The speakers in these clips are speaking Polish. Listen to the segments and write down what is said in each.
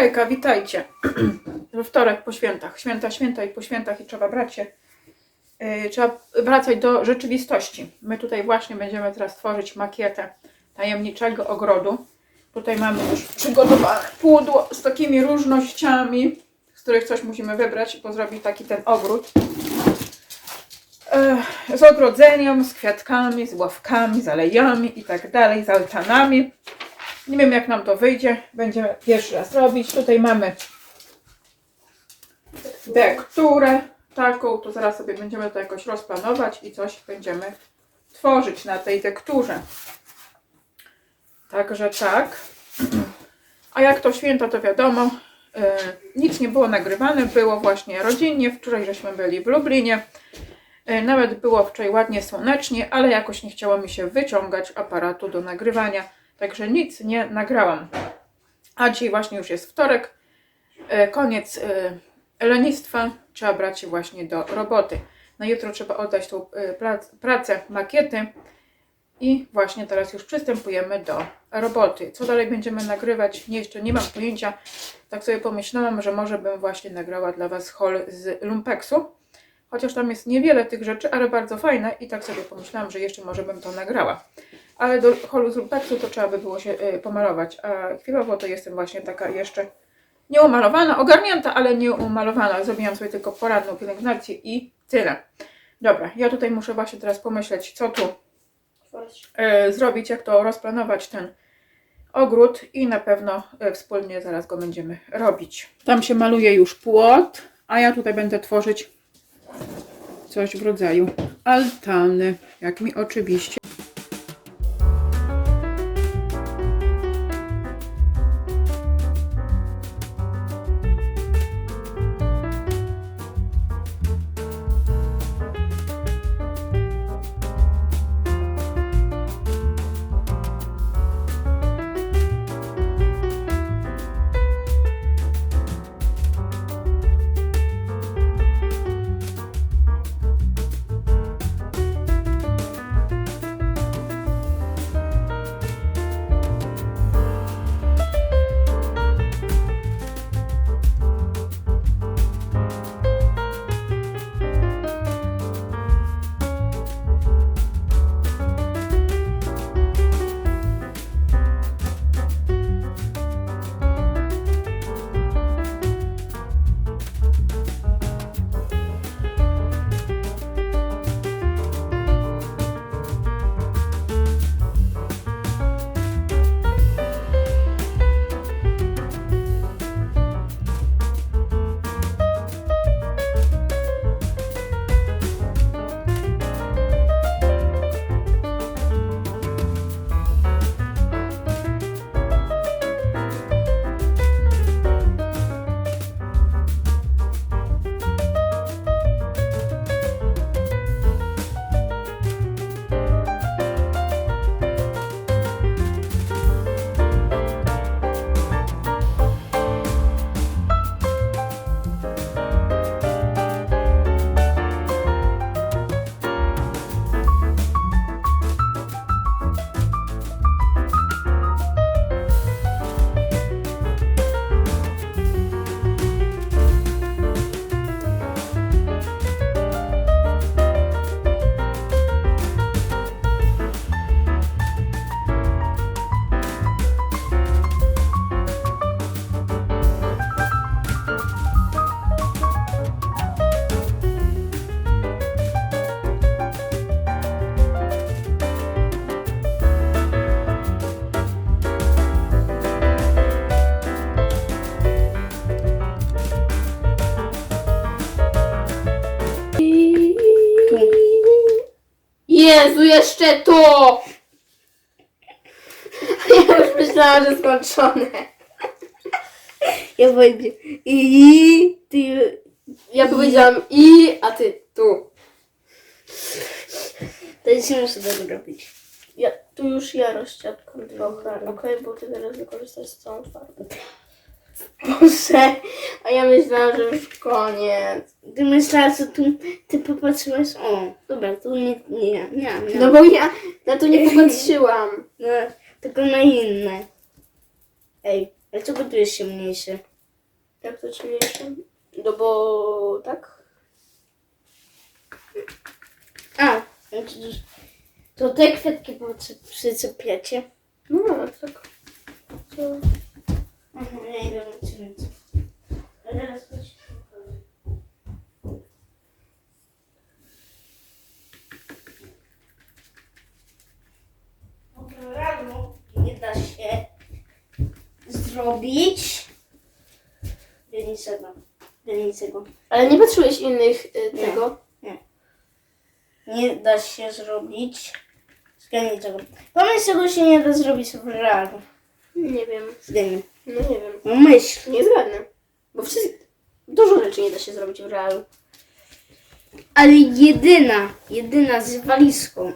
Hejka, witajcie. We wtorek po świętach. Święta, święta i po świętach i trzeba brać się. yy, trzeba wracać do rzeczywistości. My tutaj właśnie będziemy teraz tworzyć makietę tajemniczego ogrodu. Tutaj mamy już przygotowane pudło z takimi różnościami, z których coś musimy wybrać, bo zrobić taki ten ogród. Yy, Z ogrodzeniem, z kwiatkami, z ławkami, z alejami i tak dalej, z altanami. Nie wiem jak nam to wyjdzie. Będziemy pierwszy raz robić. Tutaj mamy dekturę taką. To zaraz sobie będziemy to jakoś rozplanować i coś będziemy tworzyć na tej dekturze. Także tak. A jak to święta, to wiadomo, e, nic nie było nagrywane, było właśnie rodzinnie. Wczoraj żeśmy byli w Lublinie. E, Nawet było wczoraj ładnie słonecznie, ale jakoś nie chciało mi się wyciągać aparatu do nagrywania, także nic nie nagrałam. A dzisiaj właśnie już jest wtorek, e, koniec e, lenistwa, trzeba brać się właśnie do roboty. Na jutro trzeba oddać tą e, prac, pracę, makiety i właśnie teraz już przystępujemy do roboty. Co dalej będziemy nagrywać? Nie, jeszcze nie mam pojęcia. Tak sobie pomyślałam, że może bym właśnie nagrała dla Was haul z Lumpeksu. Chociaż tam jest niewiele tych rzeczy, ale bardzo fajne i tak sobie pomyślałam, że jeszcze może bym to nagrała. Ale do holu z Lumpeksu to trzeba by było się y, pomalować, a chwilowo to jestem właśnie taka jeszcze nieumalowana, ogarnięta, ale nieumalowana. Zrobiłam sobie tylko poradną pielęgnację i tyle. Dobra, ja tutaj muszę właśnie teraz pomyśleć, co tu y, zrobić, jak to rozplanować ten ogród i na pewno y, wspólnie zaraz go będziemy robić. Tam się maluje już płot, a ja tutaj będę tworzyć coś w rodzaju altany, jak mi oczywiście. Jezu, jeszcze to! Ja już myślałam, że skończone. Ja powiedziałem i ty. Ja powiedziałam i, a ty tu. To jest nie muszę tego robić. Ja, tu już ja rozsiadkam trochę, okej, bo ty teraz wykorzystasz całą farbę. Boże, a ja myślałam, że już koniec. Ty myślałaś, że tu ty popatrzyłaś. O, dobra, tu nie, nie, nie, nie. No bo ja na to nie popatrzyłam. no, tylko na inne. Ej, dlaczego tu jest się mniejszy? Jak to ciemniejsze? No bo tak? A, to te kwiatki przycepiacie. No, tak. To... Aha, ja idę na ciebie. A teraz chodź. Rano nie da się zrobić niczego. niczego. Ale nie patrzyłeś innych y, Nie. tego? Nie da się zrobić z niczego. Pomyśl, czego się nie da zrobić w realu. Nie wiem. Zgadnij. No nie wiem. No myśl. Nie zgadnę. Bo wszystko... Dużo rzeczy nie da się zrobić w realu. Ale jedyna, jedyna z walizką.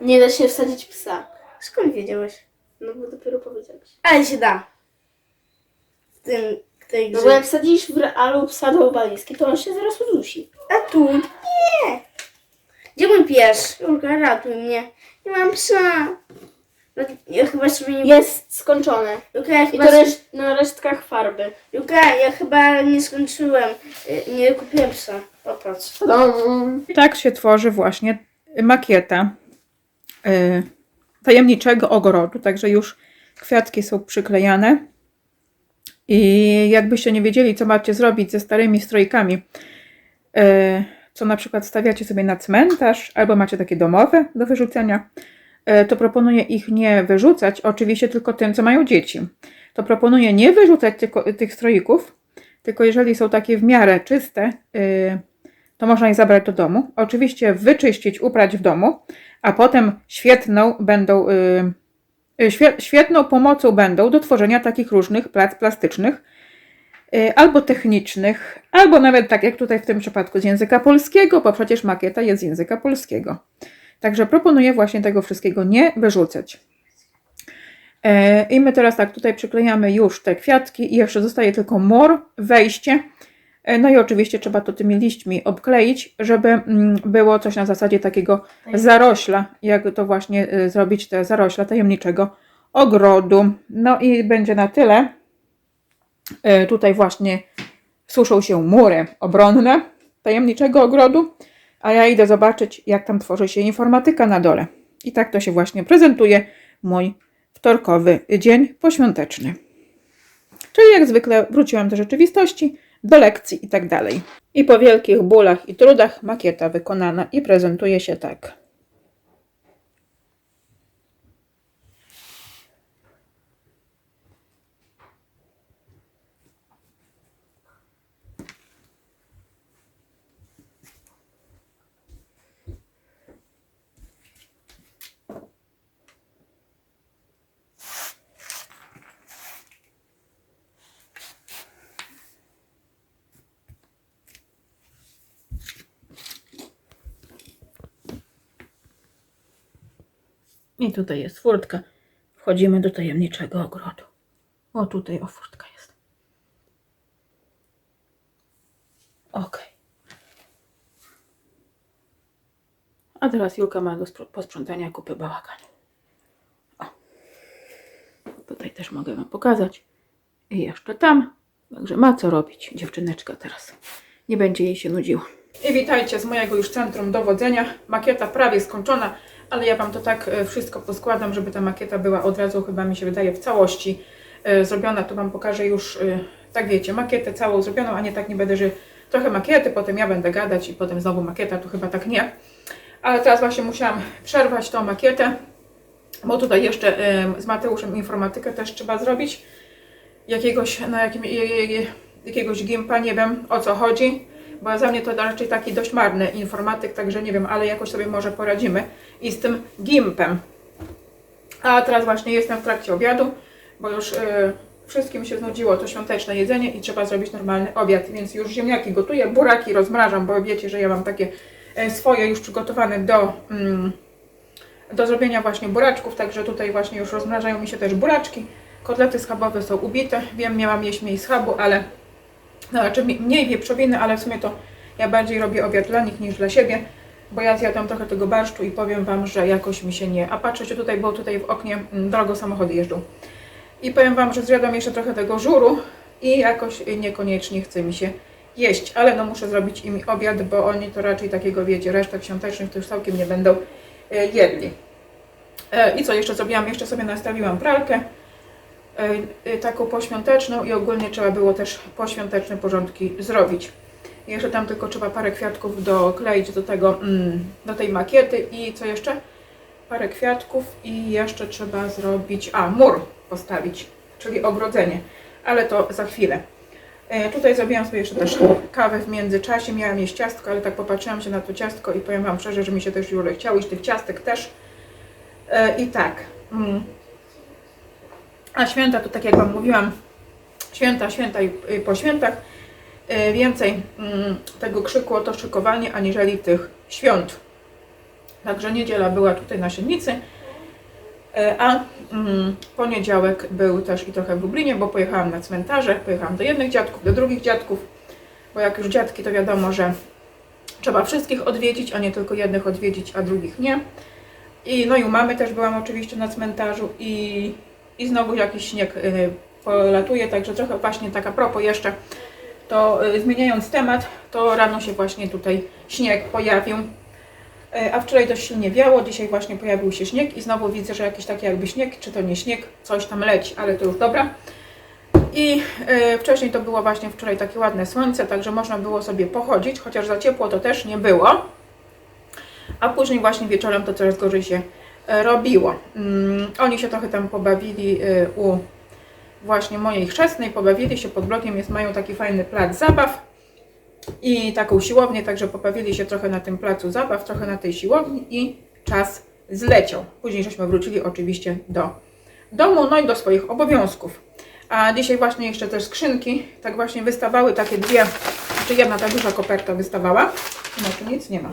Nie da się wsadzić psa. Skąd wiedziałeś? No bo dopiero powiedziałeś. Ale się da. W tym, tej No grze. bo jak wsadzisz w realu psa do walizki, to on się zaraz udusi. A tu? Nie. Gdzie mój pies? Julka, ratuj mnie. Nie mam psa. No, Ja chyba sobie nie... Jest skończone. Julka, ja I chyba... to sobie- reszt- na resztkach farby. Julka, ja chyba nie skończyłem. Y, Nie kupiłem psa. Popatrz. Tak się tworzy właśnie makieta y, tajemniczego ogrodu, także już kwiatki są przyklejane. I jakbyście nie wiedzieli, co macie zrobić ze starymi strojkami, y, co na przykład stawiacie sobie na cmentarz, albo macie takie domowe do wyrzucenia, y, to proponuję ich nie wyrzucać, oczywiście tylko tym, co mają dzieci. To proponuję nie wyrzucać tylko, tych stroików, tylko jeżeli są takie w miarę czyste, y, to można je zabrać do domu. Oczywiście wyczyścić, uprać w domu, a potem świetną będą, y, y, świe, świetną pomocą będą do tworzenia takich różnych prac plastycznych, albo technicznych, albo nawet tak jak tutaj w tym przypadku z języka polskiego, bo przecież makieta jest z języka polskiego. Także proponuję właśnie tego wszystkiego nie wyrzucać. E, I my teraz tak tutaj przyklejamy już te kwiatki i jeszcze zostaje tylko mur, wejście. E, No i oczywiście trzeba to tymi liśćmi obkleić, żeby mm, było coś na zasadzie takiego zarośla, jak to właśnie y, zrobić te zarośla tajemniczego ogrodu. No i będzie na tyle. E, Tutaj właśnie suszą się mury obronne tajemniczego ogrodu, a ja idę zobaczyć, jak tam tworzy się informatyka na dole. I tak to się właśnie prezentuje mój wtorkowy dzień poświąteczny. Czyli jak zwykle wróciłam do rzeczywistości, do lekcji i tak dalej. I po wielkich bólach i trudach makieta wykonana i prezentuje się tak. I tutaj jest furtka. Wchodzimy do tajemniczego ogrodu. O, tutaj o furtka jest. Ok. A teraz Julka ma do posprzątania kupy bałaganu. O. Tutaj też mogę Wam pokazać. I jeszcze tam. Także ma co robić dziewczyneczka teraz. Nie będzie jej się nudziło. I witajcie z mojego już centrum dowodzenia. Makieta prawie skończona, ale ja Wam to tak e, wszystko poskładam, żeby ta makieta była od razu, chyba mi się wydaje, w całości e, zrobiona. To Wam pokażę już, e, tak wiecie, makietę całą zrobioną, a nie tak nie będę, że trochę makiety, potem ja będę gadać i potem znowu makieta, to chyba tak nie. Ale teraz właśnie musiałam przerwać tą makietę, bo tutaj jeszcze z Mateuszem informatykę też trzeba zrobić. Jakiegoś, na jakim, je- je- jakiegoś gimpa, nie wiem o co chodzi, bo za mnie to raczej taki dość marny informatyk, także nie wiem, ale jakoś sobie może poradzimy i z tym gimpem. A teraz właśnie jestem w trakcie obiadu, bo już y, wszystkim się znudziło to świąteczne jedzenie i trzeba zrobić normalny obiad, więc już ziemniaki gotuję, buraki rozmrażam, bo wiecie, że ja mam takie e, swoje już przygotowane do, mm, do zrobienia właśnie buraczków, także tutaj właśnie już rozmrażają mi się też buraczki. Kotlety schabowe są ubite, wiem, miałam jeść mniej schabu, ale no, znaczy mniej wieprzowiny, ale w sumie to ja bardziej robię obiad dla nich niż dla siebie, bo ja zjadłam trochę tego barszczu i powiem Wam, że jakoś mi się nie... A patrzę się tutaj, bo tutaj w oknie mm, drogo samochody jeżdżą. I powiem Wam, że zjadłam jeszcze trochę tego żuru i jakoś niekoniecznie chce mi się jeść, ale no muszę zrobić im obiad, bo oni to raczej takiego, wiecie, resztek świątecznych to już całkiem nie będą e, jedli. E, I co jeszcze zrobiłam? Jeszcze sobie nastawiłam pralkę taką poświąteczną i ogólnie trzeba było też poświąteczne porządki zrobić. Jeszcze tam tylko trzeba parę kwiatków dokleić do tego, mm, do tej makiety i co jeszcze? Parę kwiatków i jeszcze trzeba zrobić, a mur postawić, czyli ogrodzenie, ale to za chwilę. E, Tutaj zrobiłam sobie jeszcze też kawę w międzyczasie. Miałam jeść ciastko, ale tak popatrzyłam się na to ciastko i powiem Wam szczerze, że mi się też już chciało iść tych ciastek też. E, I tak. A święta to tak jak Wam mówiłam, święta, święta i po świętach e, więcej mm, tego krzyku o to szykowanie aniżeli tych świąt. Także niedziela była tutaj na Siednicy, e, a mm, poniedziałek był też i trochę w Lublinie, bo pojechałam na cmentarze, pojechałam do jednych dziadków, do drugich dziadków, bo jak już dziadki to wiadomo, że trzeba wszystkich odwiedzić, a nie tylko jednych odwiedzić, a drugich nie. I no i u mamy też byłam oczywiście na cmentarzu i, i znowu jakiś śnieg y, polatuje, także trochę właśnie tak a propos jeszcze, to y, zmieniając temat, to rano się właśnie tutaj śnieg pojawił. E, A wczoraj dość silnie wiało, dzisiaj właśnie pojawił się śnieg i znowu widzę, że jakiś taki jakby śnieg, czy to nie śnieg, coś tam leci, ale to już dobra. I wcześniej to było właśnie wczoraj takie ładne słońce, także można było sobie pochodzić, chociaż za ciepło to też nie było. A później właśnie wieczorem to coraz gorzej się robiło. Mm, oni się trochę tam pobawili e, u właśnie mojej chrzestnej, pobawili się pod blokiem, jest, mają taki fajny plac zabaw i taką siłownię, także popawili się trochę na tym placu zabaw, trochę na tej siłowni i czas zleciał. Później żeśmy wrócili oczywiście do domu, no i do swoich obowiązków. A dzisiaj właśnie jeszcze te skrzynki, tak właśnie wystawały takie dwie, czy jedna ta duża koperta wystawała. No tu nic nie ma.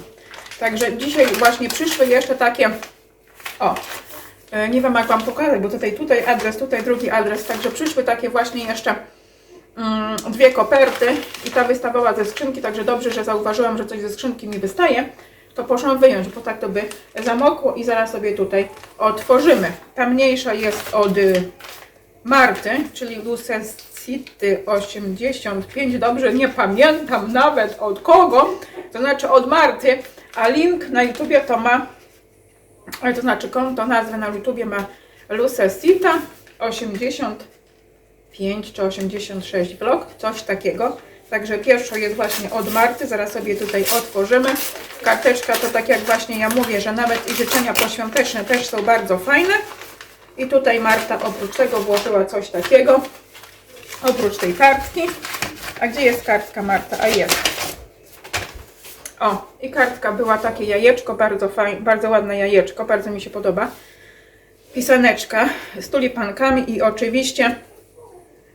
Także dzisiaj właśnie przyszły jeszcze takie, o, e, nie wiem jak Wam pokazać, bo tutaj, tutaj adres, tutaj drugi adres, także przyszły takie właśnie jeszcze mm, dwie koperty i ta wystawała ze skrzynki, także dobrze, że zauważyłam, że coś ze skrzynki mi wystaje, to poszłam wyjąć, bo tak to by zamokło i zaraz sobie tutaj otworzymy. Ta mniejsza jest od Marty, czyli Lucecity 85, dobrze nie pamiętam nawet od kogo, to znaczy od Marty, a link na YouTubie to ma, to znaczy konto, nazwę na YouTubie ma Lucecita 85 czy 86 vlog, coś takiego. Także pierwsza jest właśnie od Marty, zaraz sobie tutaj otworzymy. Karteczka to tak jak właśnie ja mówię, że nawet i życzenia poświąteczne też są bardzo fajne. I tutaj Marta oprócz tego włożyła coś takiego, oprócz tej kartki. A gdzie jest kartka Marta? A jest. O, i kartka była takie jajeczko, bardzo fajne, bardzo ładne jajeczko, bardzo mi się podoba. Pisaneczka z tulipankami i oczywiście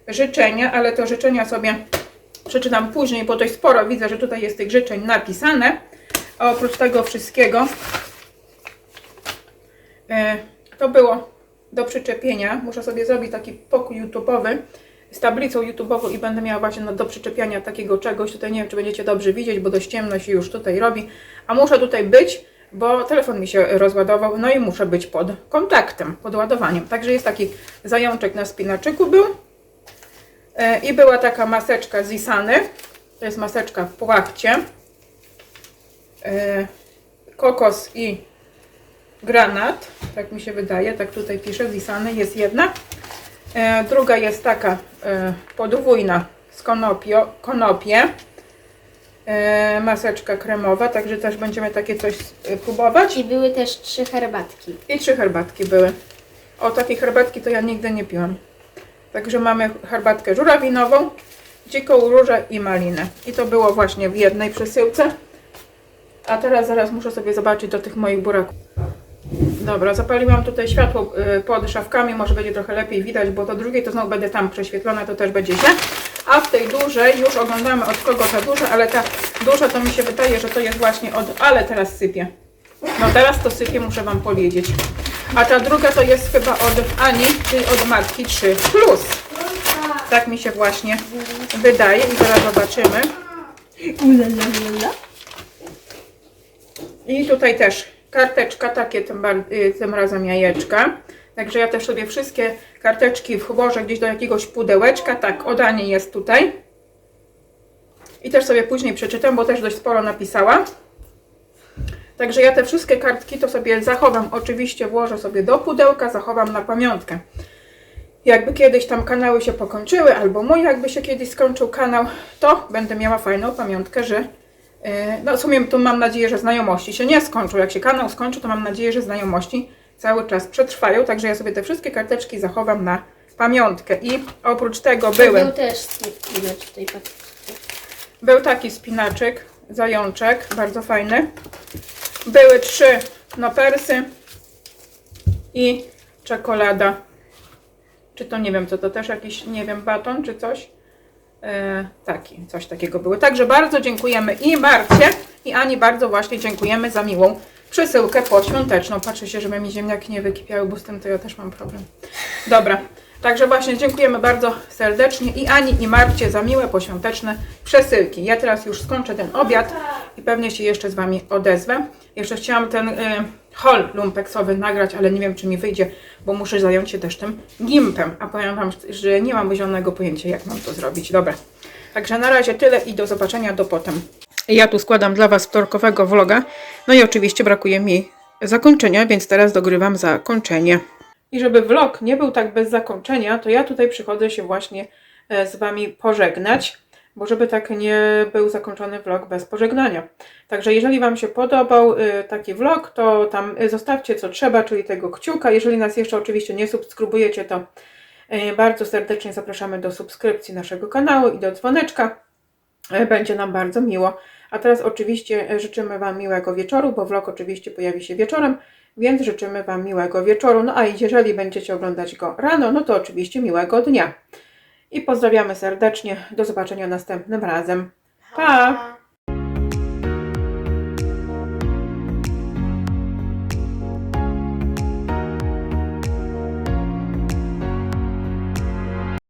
życzenia, ale to życzenia sobie przeczytam później, bo dość sporo widzę, że tutaj jest tych życzeń napisane. A oprócz tego wszystkiego e, to było do przyczepienia. Muszę sobie zrobić taki pokój YouTube'owy z tablicą YouTube'ową i będę miała właśnie do przyczepiania takiego czegoś. Tutaj nie wiem, czy będziecie dobrze widzieć, bo dość ciemno się już tutaj robi. A muszę tutaj być, bo telefon mi się rozładował, no i muszę być pod kontaktem, pod ładowaniem. Także jest taki zajączek na spinaczyku był. E, I była taka maseczka z Isany. To jest maseczka w płachcie. E, Kokos i granat, tak mi się wydaje, tak tutaj pisze z Isany, jest jedna. E, Druga jest taka e, podwójna z konopio, konopie. E, Maseczka kremowa, także też będziemy takie coś próbować. I były też trzy herbatki. I trzy herbatki były. O, takiej herbatki to ja nigdy nie piłam. Także mamy herbatkę żurawinową, dziką różę i malinę. I to było właśnie w jednej przesyłce. A teraz zaraz muszę sobie zobaczyć do tych moich buraków. Dobra, zapaliłam tutaj światło y, pod szafkami, może będzie trochę lepiej widać, bo do drugiej to znowu będę tam prześwietlona, to też będzie źle. A w tej dużej już oglądamy od kogo ta duża, ale ta duża to mi się wydaje, że to jest właśnie od... Ale teraz sypie. No teraz to sypie, muszę Wam powiedzieć. A ta druga to jest chyba od Ani, czyli od Matki 3 Plus. Tak mi się właśnie wydaje i zaraz zobaczymy. I tutaj też karteczka, takie tym, y, tym razem jajeczka. Także ja też sobie wszystkie karteczki włożę gdzieś do jakiegoś pudełeczka. Tak, odanie jest tutaj. I też sobie później przeczytam, bo też dość sporo napisała. Także ja te wszystkie kartki to sobie zachowam. Oczywiście włożę sobie do pudełka, zachowam na pamiątkę. Jakby kiedyś tam kanały się pokończyły, albo mój jakby się kiedyś skończył kanał, to będę miała fajną pamiątkę, że no w sumie tu mam nadzieję, że znajomości się nie skończą. Jak się kanał skończy, to mam nadzieję, że znajomości cały czas przetrwają. Także ja sobie te wszystkie karteczki zachowam na pamiątkę. I oprócz tego były, Był też spinacz w tej paczce. był taki spinaczek, zajączek, bardzo fajny. Były trzy nopersy i czekolada. Czy to nie wiem, co to też jakiś, nie wiem, baton czy coś. E, taki, coś takiego były. Także bardzo dziękujemy i Marcie, i Ani bardzo właśnie dziękujemy za miłą przesyłkę poświąteczną. Patrzę się, żeby mi ziemniaki nie wykipiały, bo z tym to ja też mam problem. Dobra, także właśnie dziękujemy bardzo serdecznie i Ani i Marcie za miłe poświąteczne przesyłki. Ja teraz już skończę ten obiad i pewnie się jeszcze z Wami odezwę. Jeszcze chciałam ten y, haul lumpeksowy nagrać, ale nie wiem, czy mi wyjdzie, bo muszę zająć się też tym gimpem. A powiem Wam, że nie mam zielonego pojęcia, jak mam to zrobić. Dobra, także na razie tyle i do zobaczenia do potem. Ja tu składam dla Was wtorkowego vloga. No i oczywiście brakuje mi zakończenia, więc teraz dogrywam zakończenie. I żeby vlog nie był tak bez zakończenia, to ja tutaj przychodzę się właśnie e, z Wami pożegnać, bo żeby tak nie był zakończony vlog bez pożegnania. Także jeżeli Wam się podobał y, taki vlog, to tam y, zostawcie co trzeba, czyli tego kciuka. Jeżeli nas jeszcze oczywiście nie subskrybujecie, to y, bardzo serdecznie zapraszamy do subskrypcji naszego kanału i do dzwoneczka. Będzie nam bardzo miło. A teraz oczywiście życzymy Wam miłego wieczoru, bo vlog oczywiście pojawi się wieczorem, więc życzymy Wam miłego wieczoru. No a jeżeli będziecie oglądać go rano, no to oczywiście miłego dnia. I pozdrawiamy serdecznie. Do zobaczenia następnym razem. Pa!